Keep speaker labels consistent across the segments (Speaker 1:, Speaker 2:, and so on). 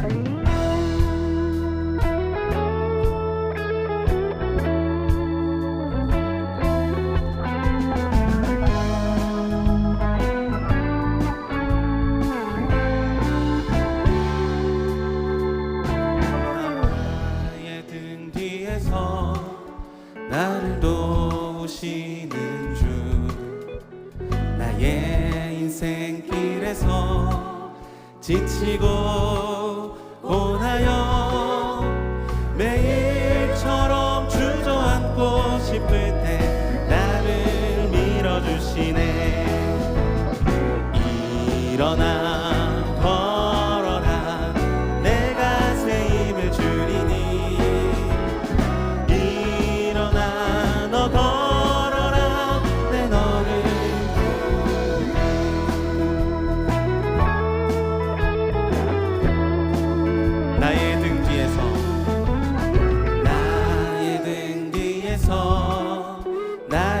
Speaker 1: Are you. May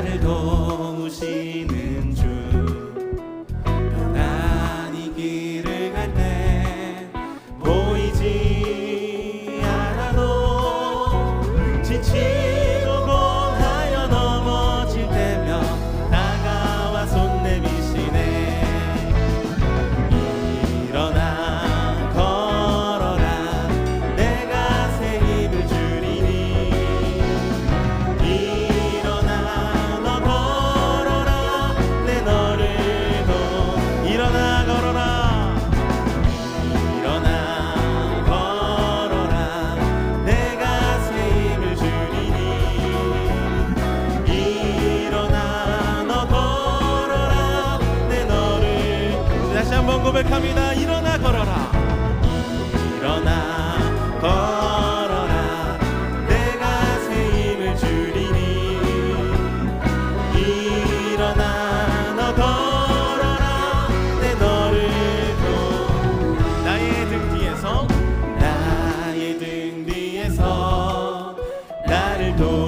Speaker 1: 太多。 고백합니다. 일어나 걸어라. 일어나 걸어라. 내가 새 힘을 줄이니. 일어나 너 걸어라. 내 너를 도 나의 등 뒤에서 나의 등 뒤에서 나를 도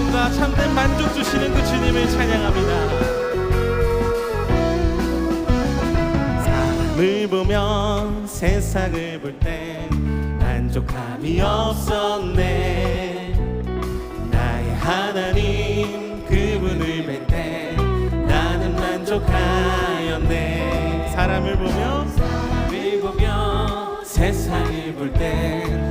Speaker 1: 즐거움과 참된 만족 주시는 그 주님을 찬양합니다. 사람을 보면 세상을 볼 때 만족함이 없었네. 나의 하나님 그분을 뵐 때 나는 만족하였네. 사람을 보면
Speaker 2: 사람을 보면 세상을 볼때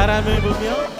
Speaker 1: 바람을 보며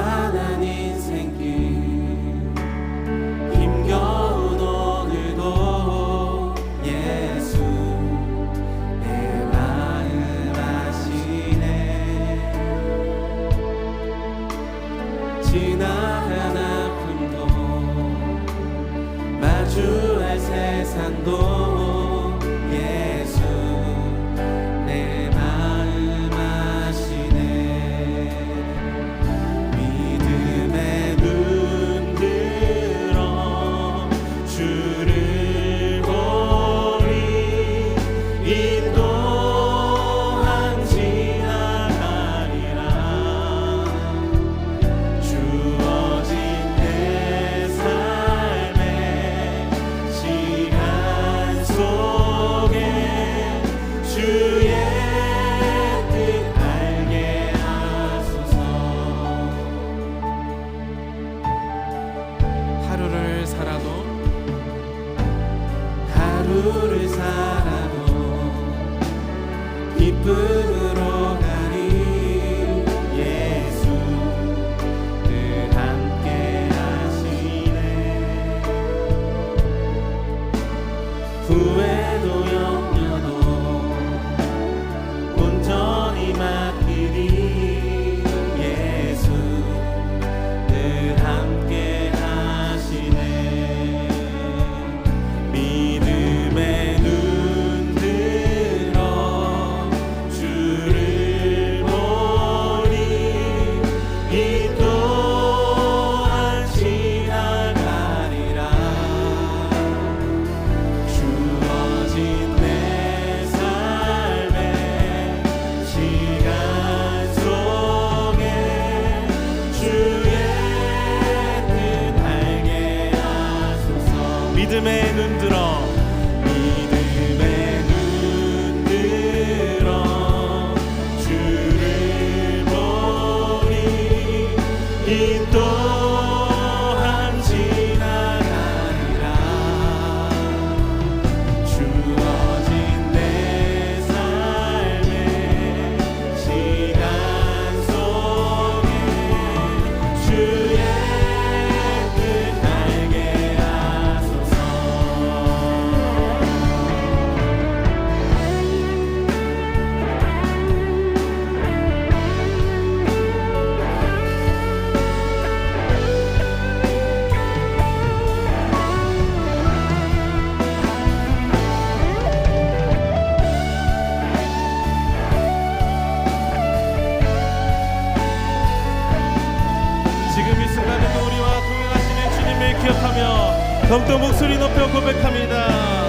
Speaker 1: 기억하며 더욱더 목소리 높여 고백합니다.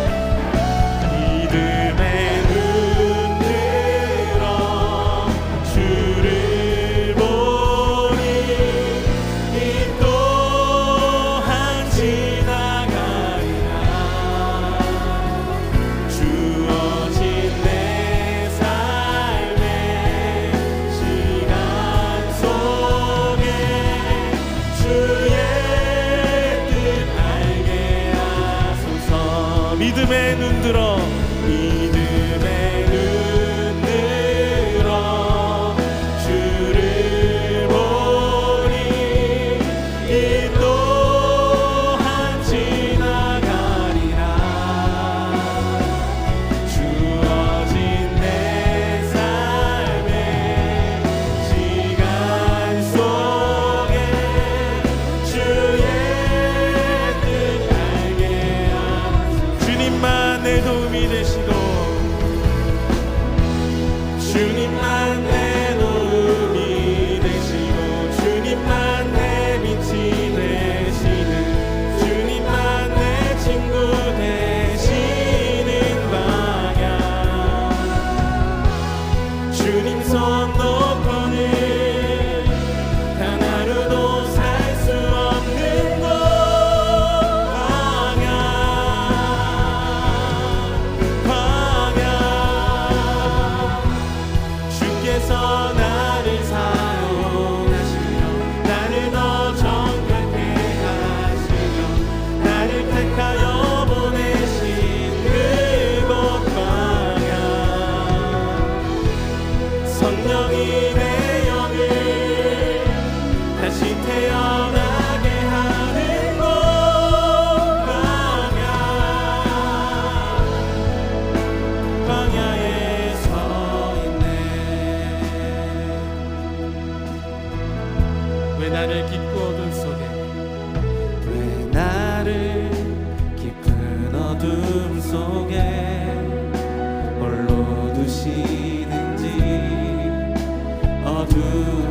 Speaker 2: 믿음에
Speaker 1: 눈들어 기도음이 되시 세상 어둠 속에
Speaker 2: 왜 나를 깊은 어둠 속에 홀로 두시는지 어둠